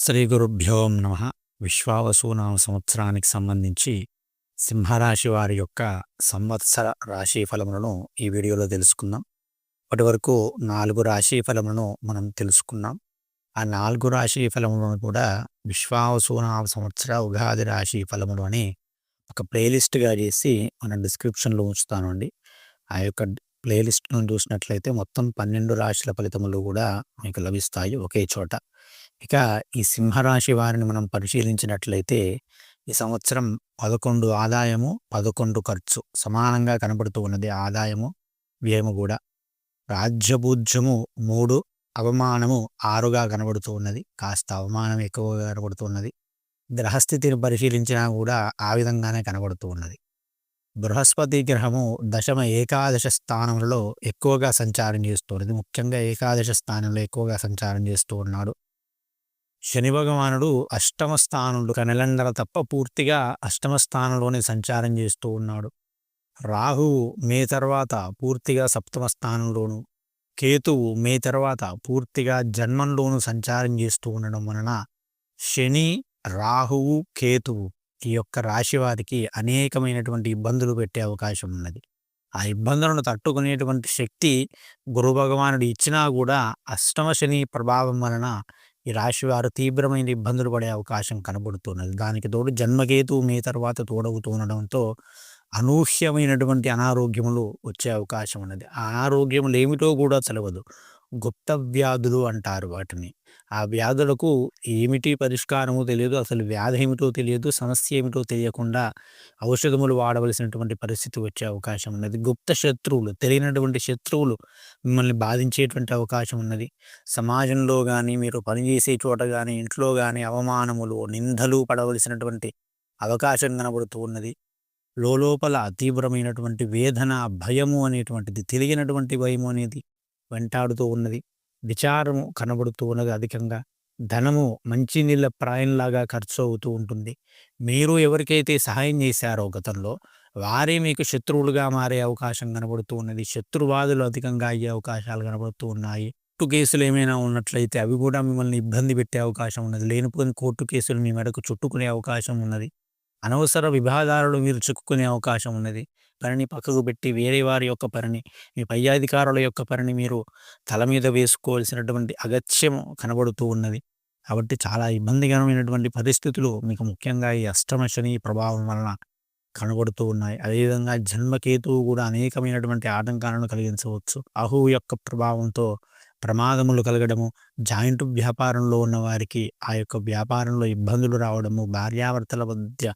శ్రీ గురుభ్యో నమ. విశ్వావసునామ సంవత్సరానికి సంబంధించి సింహరాశి వారి యొక్క సంవత్సర రాశి ఫలములను ఈ వీడియోలో తెలుసుకుందాం. ఇప్పటి వరకు నాలుగు రాశి ఫలములను మనం తెలుసుకున్నాం. ఆ నాలుగు రాశి ఫలములను కూడా విశ్వావసునామ సంవత్సర ఉగాది రాశి ఫలములు అని ఒక ప్లేలిస్ట్గా చేసి మనం డిస్క్రిప్షన్లో ఉంచుతానండి ఆ యొక్క ప్లేలిస్ట్ను చూసినట్లయితే మొత్తం పన్నెండు రాశుల ఫలితములు కూడా మీకు లభిస్తాయి ఒకే చోట. ఇక ఈ సింహరాశి వారిని మనం పరిశీలించినట్లయితే ఈ సంవత్సరం పదకొండు ఆదాయము పదకొండు ఖర్చు. సమానంగా కనబడుతూ ఉన్నది ఆదాయము వ్యయము కూడా. రాజ్యభూజ్యము మూడు అవమానము ఆరుగా కనబడుతూ ఉన్నది. కాస్త అవమానం ఎక్కువగా కనబడుతూ ఉన్నది. గ్రహస్థితిని పరిశీలించినా కూడా ఆ విధంగానే కనబడుతూ ఉన్నది. బృహస్పతి గ్రహము దశమ ఏకాదశ స్థానంలో ఎక్కువగా సంచారం చేస్తున్నది ముఖ్యంగా ఏకాదశ స్థానంలో ఎక్కువగా సంచారం చేస్తూ ఉన్నాడు. శని భగవానుడు అష్టమ స్థానంలో కనెలండర తప్ప పూర్తిగా అష్టమ స్థానంలోనే సంచారం చేస్తూ ఉన్నాడు. రాహువు మే తర్వాత పూర్తిగా సప్తమ స్థానంలోను కేతువు మే తర్వాత పూర్తిగా జన్మంలోను సంచారం చేస్తూ ఉండడం వలన శని రాహువు కేతువు ఈ యొక్క రాశి వారికి అనేకమైనటువంటి ఇబ్బందులు పెట్టే అవకాశం ఉన్నది. ఆ ఇబ్బందులను తట్టుకునేటువంటి శక్తి గురు భగవానుడు ఇచ్చినా కూడా అష్టమ శని ప్రభావం వలన ఈ రాశి వారు తీవ్రమైన ఇబ్బందులు పడే అవకాశం కనబడుతున్నది. దానికి తోడు జన్మకేతు మీ తర్వాత తోడవుతూ ఉండడంతో అనూహ్యమైనటువంటి అనారోగ్యములు వచ్చే అవకాశం ఉన్నది. ఆ ఆరోగ్యములు ఏమిటో కూడా తెలవదు. గుప్త వ్యాధులు అంటారు వాటిని. ఆ వ్యాధులకు ఏమిటి పరిష్కారము తెలియదు. అసలు వ్యాధి ఏమిటో తెలియదు. సమస్య ఏమిటో తెలియకుండా ఔషధములు వాడవలసినటువంటి పరిస్థితి వచ్చే అవకాశం ఉన్నది. గుప్త శత్రువులు తెలియనటువంటి శత్రువులు మిమ్మల్ని బాధించేటువంటి అవకాశం ఉన్నది. సమాజంలో కానీ మీరు పనిచేసే చోట కానీ ఇంట్లో కానీ అవమానములు నిందలు పడవలసినటువంటి అవకాశం కనబడుతూ ఉన్నది. లోపల తీవ్రమైనటువంటి వేదన భయము అనేటువంటిది తెలియనటువంటి భయము అనేది వెంటాడుతూ ఉన్నది. విచారము కనబడుతూ ఉన్నది అధికంగా. ధనము మంచినీళ్ళ ప్రాయంలాగా ఖర్చు అవుతూ ఉంటుంది. మీరు ఎవరికైతే సహాయం చేశారో గతంలో వారే మీకు శత్రువులుగా మారే అవకాశం కనబడుతూ ఉన్నది. శత్రువాదులు అధికంగా అయ్యే అవకాశాలు కనబడుతూ ఉన్నాయి. కోర్టు కేసులు ఏమైనా ఉన్నట్లయితే అవి కూడా మిమ్మల్ని ఇబ్బంది పెట్టే అవకాశం ఉన్నది. లేనిపోయిన కోర్టు కేసులు మీ మెడకు చుట్టుకునే అవకాశం ఉన్నది. అనవసర విభాదాలను మీరు చిక్కుకునే అవకాశం ఉన్నది. పనిని పక్కకు పెట్టి వేరే వారి యొక్క పనిని మీ పై అధికారుల యొక్క పనిని మీరు తల మీద వేసుకోవాల్సినటువంటి అగత్యం కనబడుతూ ఉన్నది. కాబట్టి చాలా ఇబ్బందికరమైనటువంటి పరిస్థితులు మీకు ముఖ్యంగా ఈ అష్టమ శని ప్రభావం వలన కనబడుతూ ఉన్నాయి. అదేవిధంగా జన్మకేతువు కూడా అనేకమైనటువంటి ఆటంకాలను కలిగించవచ్చు. అహు యొక్క ప్రభావంతో ప్రమాదములు కలగడము జాయింట్ వ్యాపారంలో ఉన్న వారికి ఆ యొక్క వ్యాపారంలో ఇబ్బందులు రావడము భార్యాభర్తల మధ్య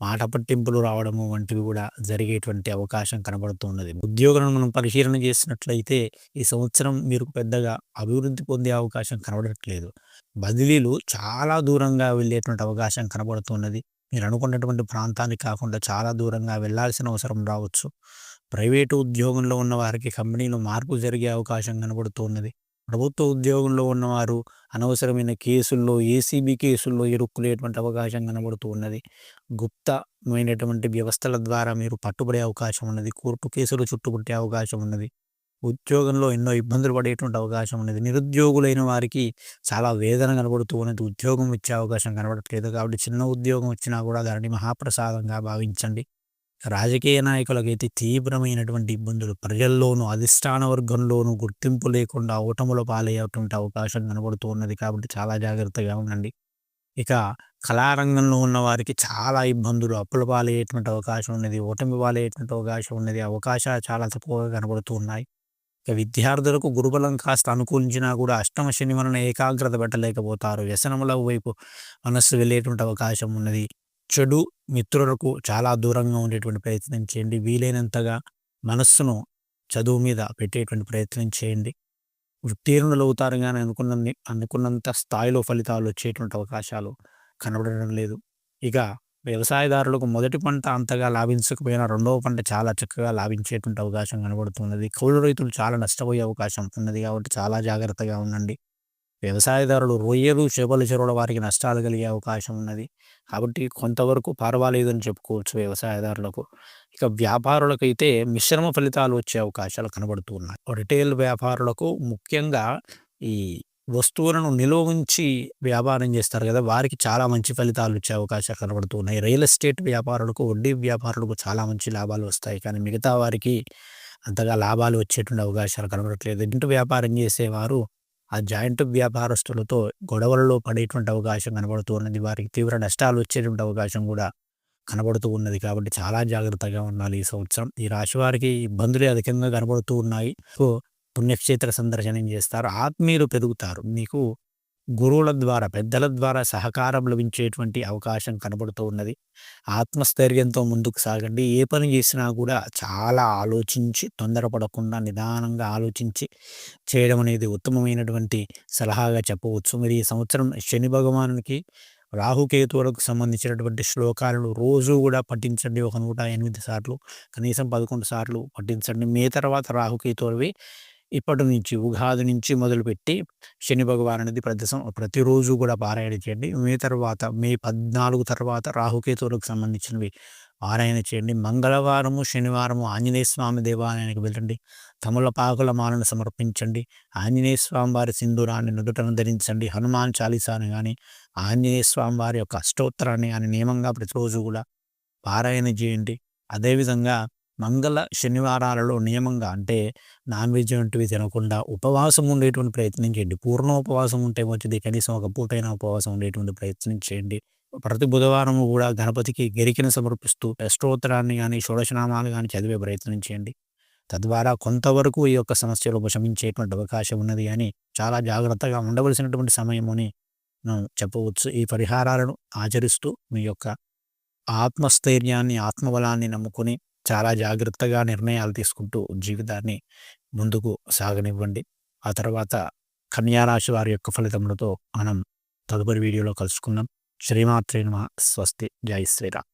మాట పట్టింపులు రావడము వంటివి కూడా జరిగేటువంటి అవకాశం కనబడుతున్నది ఉద్యోగులను మనం పరిశీలన చేసినట్లయితే ఈ సంవత్సరం మీరు పెద్దగా అభివృద్ధి పొందే అవకాశం కనబడట్లేదు. బదిలీలు చాలా దూరంగా వెళ్ళేటువంటి అవకాశం కనబడుతున్నది మీరు అనుకున్నటువంటి ప్రాంతానికి కాకుండా చాలా దూరంగా వెళ్ళాల్సిన అవసరం రావచ్చు. ప్రైవేటు ఉద్యోగంలో ఉన్న వారికి కంపెనీలో మార్పు జరిగే అవకాశం కనబడుతున్నది ప్రభుత్వ ఉద్యోగంలో ఉన్నవారు అనవసరమైన కేసుల్లో ఏసీబీ కేసుల్లో ఇరుక్కునేటువంటి అవకాశం కనబడుతూ ఉన్నది. గుప్తమైనటువంటి వ్యవస్థల ద్వారా మీరు పట్టుబడే అవకాశం ఉన్నది. కోర్టు కేసులు చుట్టుముట్టే అవకాశం ఉన్నది. ఉద్యోగంలో ఎన్నో ఇబ్బందులు పడేటువంటి అవకాశం ఉన్నది. నిరుద్యోగులైన వారికి చాలా వేదన కనబడుతూ ఉన్నది. ఉద్యోగం ఇచ్చే అవకాశం కనబడట్లేదు. కాబట్టి చిన్న ఉద్యోగం వచ్చినా కూడా దానిని మహాప్రసాదంగా భావించండి. రాజకీయ నాయకులకైతే తీవ్రమైనటువంటి ఇబ్బందులు. ప్రజల్లోనూ అధిష్టాన వర్గంలోనూ గుర్తింపు లేకుండా ఓటముల పాలయ్యేటువంటి అవకాశం కనబడుతూ ఉన్నది కాబట్టి చాలా జాగ్రత్తగా ఉండండి. ఇక కళారంగంలో ఉన్న వారికి చాలా ఇబ్బందులు. అప్పుల పాలయ్యేటువంటి అవకాశం ఉన్నది ఓటమి పాలయ్యేటువంటి అవకాశం ఉన్నది అవకాశాలు చాలా తక్కువగా కనబడుతూ ఉన్నాయి. ఇక విద్యార్థులకు గురుబలం కాస్త అనుకూలించినా కూడా అష్టమ శని వలన ఏకాగ్రత పెట్టలేకపోతారు. వ్యసనముల వైపు మనస్సు వెళ్ళేటువంటి అవకాశం ఉన్నది. చెడు మిత్రులకు చాలా దూరంగా ఉండేటువంటి ప్రయత్నం చేయండి. వీలైనంతగా మనస్సును చదువు మీద పెట్టేటువంటి ప్రయత్నం చేయండి. ఉత్తీర్ణులు అవుతారు కానీ అనుకున్న అనుకున్నంత స్థాయిలో ఫలితాలు వచ్చేటువంటి అవకాశాలు కనబడడం లేదు. ఇక వ్యవసాయదారులకు మొదటి పంట అంతగా లాభించకపోయినా రెండవ పంట చాలా చక్కగా లాభించేటువంటి అవకాశం కనబడుతున్నది. కౌలు రైతులు చాలా నష్టపోయే అవకాశం ఉన్నది కాబట్టి చాలా జాగ్రత్తగా ఉండండి. వ్యవసాయదారులు రొయ్యలు చేపల చెరువుల వారికి నష్టాలు కలిగే అవకాశం ఉన్నది. కాబట్టి కొంతవరకు పర్వాలేదని చెప్పుకోవచ్చు వ్యవసాయదారులకు. ఇక వ్యాపారులకు అయితే మిశ్రమ ఫలితాలు వచ్చే అవకాశాలు కనబడుతూ ఉన్నాయి. రిటైల్ వ్యాపారులకు ముఖ్యంగా ఈ వస్తువులను నిలువ ఉంచి వ్యాపారం చేస్తారు కదా వారికి చాలా మంచి ఫలితాలు వచ్చే అవకాశాలు కనబడుతున్నాయి రియల్ ఎస్టేట్ వ్యాపారులకు వడ్డీ వ్యాపారులకు చాలా మంచి లాభాలు వస్తాయి. కానీ మిగతా వారికి అంతగా లాభాలు వచ్చేటువంటి అవకాశాలు కనబడట్లేదు. ఇంటి వ్యాపారం చేసేవారు ఆ జాయింట్ వ్యాపారస్తులతో గొడవలలో పడేటువంటి అవకాశం కనబడుతూ ఉన్నది. వారికి తీవ్ర నష్టాలు వచ్చేటువంటి అవకాశం కూడా కనబడుతూ ఉన్నది. కాబట్టి చాలా జాగ్రత్తగా ఉండాలి ఈ సంవత్సరం. ఈ రాశి వారికి ఇబ్బందులే అధికంగా కనబడుతూ ఉన్నాయి. సో పుణ్యక్షేత్ర సందర్శనం చేస్తారు. ఆత్మీయులు పెరుగుతారు. మీకు గురువుల ద్వారా పెద్దల ద్వారా సహకారం లభించేటువంటి అవకాశం కనబడుతూ ఉన్నది. ఆత్మస్థైర్యంతో ముందుకు సాగండి. ఏ పని చేసినా కూడా చాలా ఆలోచించి తొందరపడకుండా నిదానంగా ఆలోచించి చేయడం అనేది ఉత్తమమైనటువంటి సలహాగా చెప్పవచ్చు. మీరు ఈ సంవత్సరం శని భగవానునికి రాహుకేతువులకు సంబంధించినటువంటి శ్లోకాలను రోజు కూడా పఠించండి. ఒక నూట ఎనిమిది సార్లు కనీసం పదకొండు సార్లు పఠించండి. మే తర్వాత రాహుకేతువులవి ఇప్పటి నుంచి ఉగాది నుంచి మొదలుపెట్టి శని భగవాన్ అనేది ప్రతి ప్రతిరోజు కూడా పారాయణ చేయండి. మే తర్వాత మే పద్నాలుగు తర్వాత రాహుకేతువులకు సంబంధించినవి పారాయణ చేయండి. మంగళవారము శనివారము ఆంజనేయ స్వామి దేవాలయానికి వెళ్ళండి. తమలపాకుల మాలను సమర్పించండి. ఆంజనేయ స్వామి వారి సింధూరాన్ని నుదుటను ధరించండి. హనుమాన్ చాలీసాను కానీ ఆంజనేయ స్వామి వారి యొక్క అష్టోత్తరాన్ని కానీ నియమంగా ప్రతిరోజు కూడా పారాయణ చేయండి. అదేవిధంగా మంగళ శనివారాలలో నియమంగా అంటే నాన్ వెజ్ వంటివి తినకుండా ఉపవాసం ఉండేటువంటి ప్రయత్నం చేయండి పూర్ణ ఉపవాసం ఉంటే మంచిది. కనీసం ఒక పూటైన ఉపవాసం ఉండేటువంటి ప్రయత్నం చేయండి ప్రతి బుధవారం కూడా గణపతికి గెరికిన సమర్పిస్తూ అష్టోత్తరాన్ని కానీ షోడశనామాలు కానీ చదివే ప్రయత్నం చేయండి తద్వారా కొంతవరకు ఈ యొక్క సమస్యలు ఉపశమించేటువంటి అవకాశం ఉన్నది అని చాలా జాగ్రత్తగా ఉండవలసినటువంటి సమయం అని చెప్పవచ్చు. ఈ పరిహారాలను ఆచరిస్తూ మీ యొక్క ఆత్మస్థైర్యాన్ని ఆత్మబలాన్ని నమ్ముకొని చాలా జాగ్రత్తగా నిర్ణయాలు తీసుకుంటూ జీవితాన్ని ముందుకు సాగనివ్వండి. ఆ తర్వాత కన్యారాశి వారి యొక్క ఫలితములతో మనం తదుపరి వీడియోలో కలుసుకుందాం. శ్రీమాత్రేణ స్వస్తి. జై శ్రీరామ్.